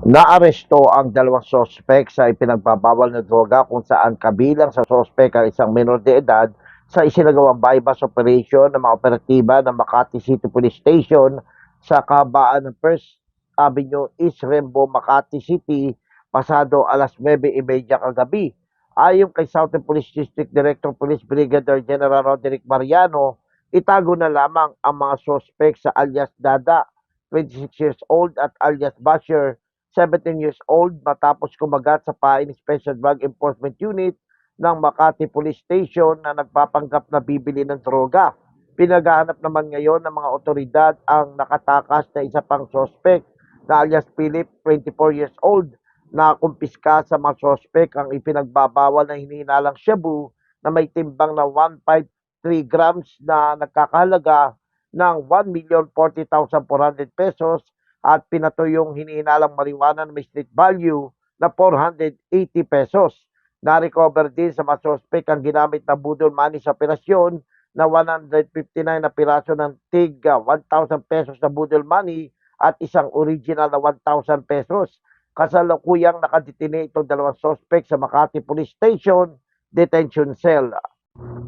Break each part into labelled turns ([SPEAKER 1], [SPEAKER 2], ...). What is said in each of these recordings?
[SPEAKER 1] Naaresto ang dalawang sospek sa ipinagbabawal na droga kung saan kabilang sa sospek ang isang minor de edad sa isinagawang bypass operation ng mga operatiba ng Makati City Police Station sa kahabaan ng First Avenue East Rembo, Makati City pasado alas 9.30 kagabi. Ayon kay Southern Police District Director Police Brigadier General Roderick Mariano, itago na lamang ang mga sospek sa alias Dada, 26 years old at alias Basher, 17 years old matapos kumagat sa PAIN Special Drug Enforcement Unit ng Makati Police Station na nagpapanggap na bibili ng droga. Pinagahanap naman ngayon ng mga otoridad ang nakatakas na isa pang sospek na alias Philip, 24 years old, na kumpiska sa mga sospek ang ipinagbabawal na hinihinalang shabu na may timbang na 153 grams na nagkakahalaga ng 1,040,400 pesos at pinato yung hinihinalang marijuana na may street value na 480 pesos. Na-recover din sa mga sospek ang ginamit na budol money sa operasyon na 159 na piraso ng tig ah, 1,000 pesos na budol money at isang original na 1,000 pesos. Kasalukuyang nakadetine itong dalawang sospek sa Makati Police Station Detention Cell.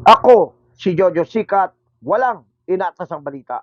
[SPEAKER 1] Ako, si Jojo Sikat, walang inatas ang balita.